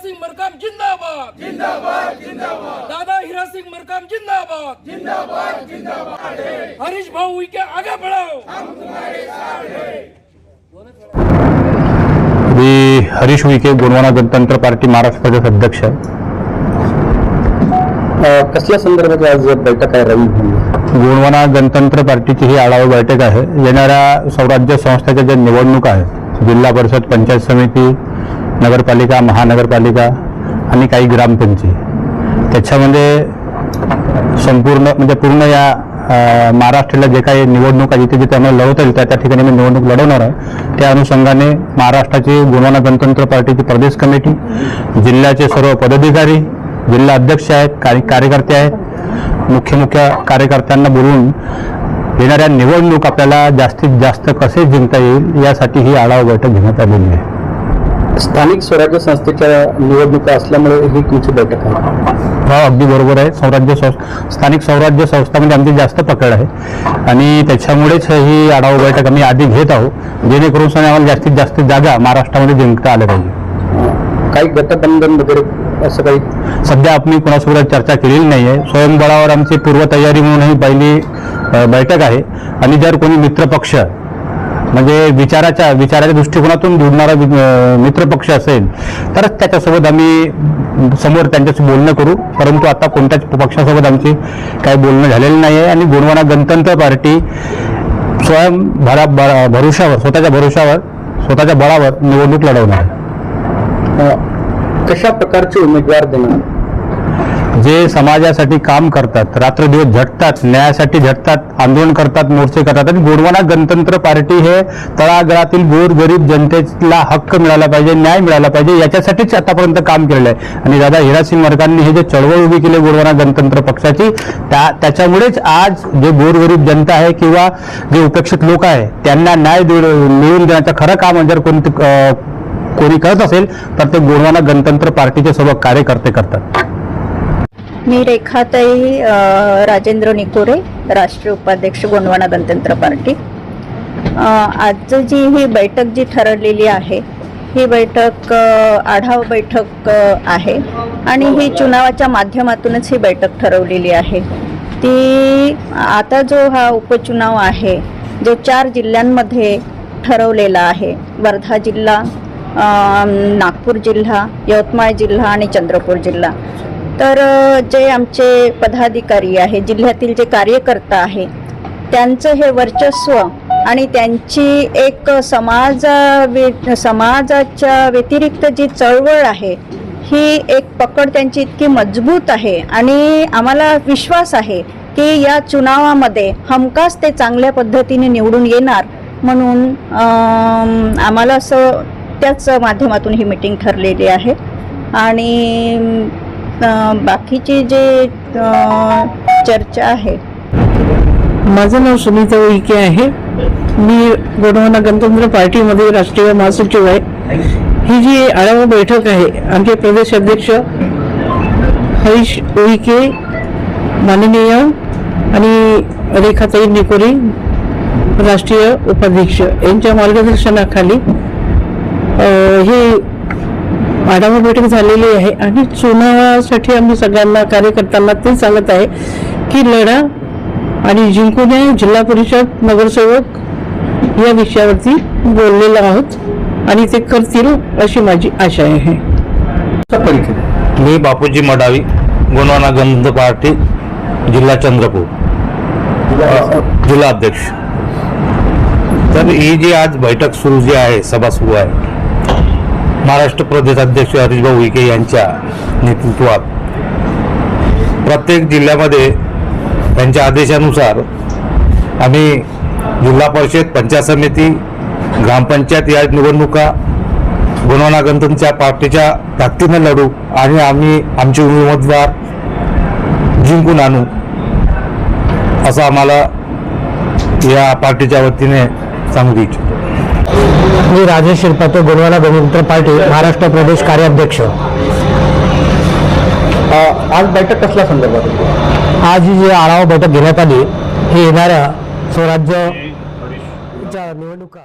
हिरासिंग मरकाम जिंदाबाद. जिंदाबाद जिंदाबाद. दादा हिरासिंग मरकाम जिंदाबाद. जिंदाबाद जिंदाबाद हरीश भाऊ उइके आगे बढ़ाओ हम तुम्हारे साथ हैं. अभी हरीश उइके गोंडवाना गणतंत्र पार्टी महाराष्ट्र प्रदेश अध्यक्ष है कसल्या संदर्भात आज बैठक आहे रवी गोंडवाना गणतंत्र पार्टीची ही आढावा बैठक आहे. येणाऱ्या स्वराज्य संस्थेच्या ज्या निवडणुका आहेत जिल्हा परिषद पंचायत समिती नगरपालिका महानगरपालिका आणि काही ग्रामपंचायत त्याच्यामध्ये संपूर्ण म्हणजे पूर्ण या महाराष्ट्राला जे काही निवडणुका जिथे जिथे आम्हाला लढवता येईल त्या त्या ठिकाणी मी निवडणूक लढवणार आहे. त्या अनुषंगाने महाराष्ट्राची गोंडवाना गणतंत्र पार्टीची प्रदेश कमिटी जिल्ह्याचे सर्व पदाधिकारी जिल्हा अध्यक्ष आहेत काही कार्यकर्ते आहेत मुख्य मुख्य कार्यकर्त्यांना बोलून येणाऱ्या निवडणूक आपल्याला जास्तीत जास्त कसे जिंकता येईल यासाठी ही आढावा बैठक घेण्यात आलेली आहे. स्थानिक स्वराज्य संस्थेच्या निवडणुका असल्यामुळे ही तुमची बैठक आहे. हो अगदी बरोबर आहे. स्वराज्य संस्था स्थानिक स्वराज्य संस्थामध्ये आमची जास्त पकड आहे. आणि त्याच्यामुळेच ही आढावा बैठक आम्ही आधी घेत आहोत. जेणेकरून सण आम्हाला जास्तीत जास्त जागा महाराष्ट्रामध्ये जिंकता आल्या पाहिजे. काही गटबंधन वगैरे असं काही? सध्या आम्ही कोणासोबत चर्चा केलेली नाही आहे स्वयंबळावर आमची पूर्वतयारी म्हणून ही पहिली बैठक आहे. आणि जर कोणी मित्रपक्ष म्हणजे विचाराच्या विचाराच्या दृष्टिकोनातून जुडणारा मित्रपक्ष असेल तरच त्याच्यासोबत आम्ही समोर त्यांच्याशी बोलणं करू. परंतु आता कोणत्याच पक्षासोबत आमची काही बोलणं झालेलं नाही आहे आणि गोंडवाना गणतंत्र पार्टी स्वयं भरा भरोशावर स्वतःच्या भरोशावर स्वतःच्या बळावर निवडणूक लढवणार आहे. कशा प्रकारचे उमेदवार देणार? जे समाजासाठी काम करतात रात्रदिवस झटतात न्यायासाठी झटतात आंदोलन करतात मोर्चे करतात आणि गोडवाना गणतंत्र पार्टी हे तळागळातील गोर गरीब जनतेला हक्क मिळाला पाहिजे न्याय मिळाला पाहिजे याच्यासाठीच आतापर्यंत काम केलेलं आहे. आणि दादा हिरासिंग मरकांनी हे जे चळवळ उभी केली गोडवाना गणतंत्र पक्षाची त्या त्याच्यामुळेच आज जे गोरगरीब जनता आहे किंवा जे उपेक्षित लोक आहे त्यांना न्याय मिळवून देण्याचं खरं काम जर कोणतं कोणी करत असेल तर ते गोडवाना गणतंत्र पार्टीचे सर्व कार्यकर्ते करतात. मी रेखाताई राजेंद्र निकोरे राष्ट्रीय उपाध्यक्ष गोंडवाना गणतंत्र पार्टी. आजचं जी ही बैठक जी ठरवलेली आहे ही बैठक आढावा बैठक आहे आणि ही चुनावाच्या माध्यमातूनच ही बैठक ठरवलेली आहे. ती आता जो हा उपचुनाव आहे जो चार जिल्ह्यांमध्ये ठरवलेला आहे वर्धा जिल्हा नागपूर जिल्हा यवतमाळ जिल्हा आणि चंद्रपूर जिल्हा. तर जे आमचे पदाधिकारी आहे जिल्ह्यातील जे कार्यकर्ता आहे त्यांचं हे वर्चस्व आणि त्यांची एक समाजा वे- समाजाच्या व्यतिरिक्त जी चळवळ आहे ही एक पकड त्यांची इतकी मजबूत आहे आणि आम्हाला विश्वास आहे की या चुनावामध्ये हमखास ते चांगल्या पद्धतीने निवडून येणार म्हणून आम्हाला असं त्याच माध्यमातून ही मीटिंग ठरलेली आहे. आणि बाकीची जे चर्चा आहे. माझं नाव सुनीता उईके आहे. मी गोडवाना गणतंत्र पार्टीमध्ये राष्ट्रीय महासचिव आहे. ही जी आढावा बैठक आहे आमचे प्रदेश अध्यक्ष हरीश उईके माननीय आणि रेखाताई निकोरी राष्ट्रीय उपाध्यक्ष यांच्या मार्गदर्शनाखाली हे आढावा बैठक झालेली आहे आणि चुनावासाठी आम्ही सगळ्यांना कार्यकर्त्यांना ते सांगत आहे की लढा आणि जिंकून या जिल्हा परिषद नगरसेवक या विषयावरती बोललेलो आहोत आणि ते करतील अशी माझी आशा आहे. मी बापूजी मडावी गुणवाना गंध पार्टी जिल्हा चंद्रपूर. जिल्हा अध्यक्ष. तर ही जी आज बैठक सुरू जी आहे सभा सुरू आहे महाराष्ट्र प्रदेश अध्यक्ष हरीशभाऊ विखे यांच्या नेतृत्वात प्रत्येक जिल्ह्यामध्ये त्यांच्या आदेशानुसार आम्ही जिल्हा परिषद पंचायत समिती ग्रामपंचायत या निवडणुका गुणवणा पार्टीच्या ताकदीनं लढू आणि आम्ही आमचे उमेदवार जिंकून आणू असं आम्हाला या पार्टीच्या वतीने सांगू इच्छितो. मी राजेश शिरपाते गोंडवाना गणतंत्र पार्टी महाराष्ट्र प्रदेश कार्याध्यक्ष आज बैठक कसल्या संदर्भात? आज ही जी आढावा बैठक घेण्यात आली ही येणाऱ्या स्वराज्यच्या निवडणुका